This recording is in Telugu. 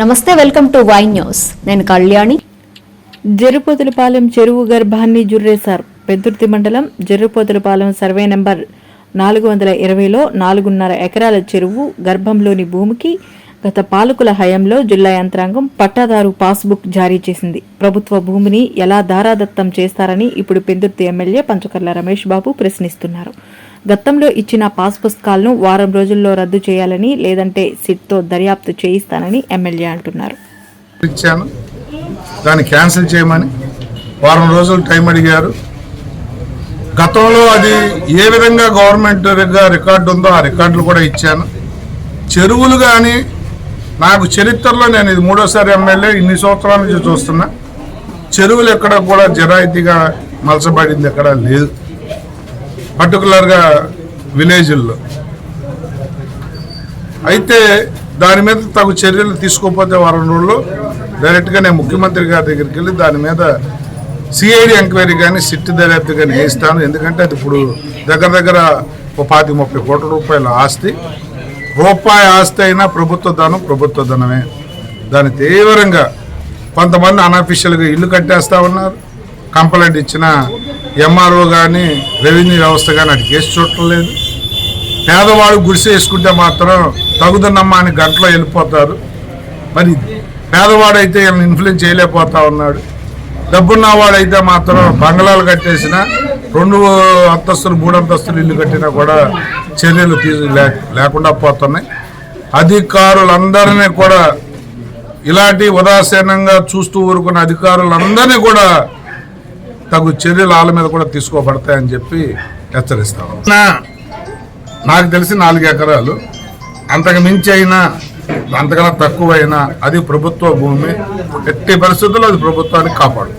నమస్తే వెల్కమ్ టు వై న్యూస్. నేను కళ్యాణి. జరుపోతులపాలెం చెరువు గర్భాన్ని జుర్రేశారు పెద్దుర్తి మండలం జరుపోతులపాలెం సర్వే నెంబర్ నాలుగు వందల ఇరవైలో నాలుగున్నర ఎకరాల చెరువు గర్భంలోని భూమికి గత పాలకుల హయాంలో జిల్లా యంత్రాంగం పట్టాదారు పాస్బుక్ జారీ చేసింది. ప్రభుత్వ భూమిని ఎలా దారాదత్తం చేస్తారని ఇప్పుడు పెందుర్తి ఎమ్మెల్యే పంచకర్ల రమేష్ బాబు ప్రశ్నిస్తున్నారు. గతంలో ఇచ్చిన పాస్ పుస్తకాలను వారం రోజుల్లో రద్దు చేయాలని లేదంటే సిట్తో దర్యాప్తు చేయిస్తానని ఎమ్మెల్యే అంటున్నారు. ఇచ్చాను. దాన్ని క్యాన్సిల్ చేయమని వారం రోజులు టైం అడిగారు. గతంలో అది ఏ విధంగా గవర్నమెంట్ రికార్డు ఉందో ఆ రికార్డులు కూడా ఇచ్చాను. చెరువులు కానీ నాకు చరిత్రలో నేను ఇది మూడోసారి ఎమ్మెల్యే ఇన్ని సంవత్సరాల నుంచి చూస్తున్నా. చెరువులు ఎక్కడ కూడా జరాయితీగా మలసబడింది ఎక్కడ లేదు. పర్టికులర్గా విలేజ్ల్లో. అయితే దాని మీద తగు చర్యలు తీసుకోకపోతే వారం రోజుల్లో డైరెక్ట్గా నేను ముఖ్యమంత్రి గారి దగ్గరికి వెళ్ళి దాని మీద సిఐడి ఎంక్వైరీ కానీ సిట్ దర్యాప్తు కానీ వేయిస్తాను. ఎందుకంటే అది ఇప్పుడు దగ్గర దగ్గర ఒక పాతి ముప్పై కోట్ల రూపాయల ఆస్తి. రూపాయి ఆస్తి అయినా ప్రభుత్వ ధనం ప్రభుత్వ ధనమే. దాన్ని తీవ్రంగా కొంతమంది అనఫిషియల్గా ఇల్లు కట్టేస్తూ ఉన్నారు. కంప్లైంట్ ఇచ్చిన ఎంఆర్ఓ కానీ రెవెన్యూ వ్యవస్థ కానీ అటు కేసు చూడటం లేదు. పేదవాడు గుడిసె వేసుకుంటే మాత్రం తగుదన్నమ్మా అని గంటలో వెళ్ళిపోతారు. మరి పేదవాడైతే వీళ్ళని ఇన్ఫ్లుయెన్స్ చేయలేకపోతా ఉన్నాడు. డబ్బున్నవాడైతే మాత్రం బంగ్లాలు కట్టేసిన రెండు అంతస్తులు మూడు అంతస్తులు ఇల్లు కట్టినా కూడా చర్యలు లేకుండా పోతున్నాయి. అధికారులందరినీ కూడా ఇలాంటి ఉదాసీనంగా చూస్తూ ఊరుకున్న అధికారులందరినీ కూడా తగు చర్యలు వాళ్ళ మీద కూడా తీసుకోబడతాయని చెప్పి హెచ్చరిస్తాను నాకు తెలిసి నాలుగు ఎకరాలు. అంతకు మించి అయినా అంతకన్నా తక్కువైనా అది ప్రభుత్వ భూమి. ఎట్టి పరిస్థితుల్లో అది ప్రభుత్వానికి కాపాడు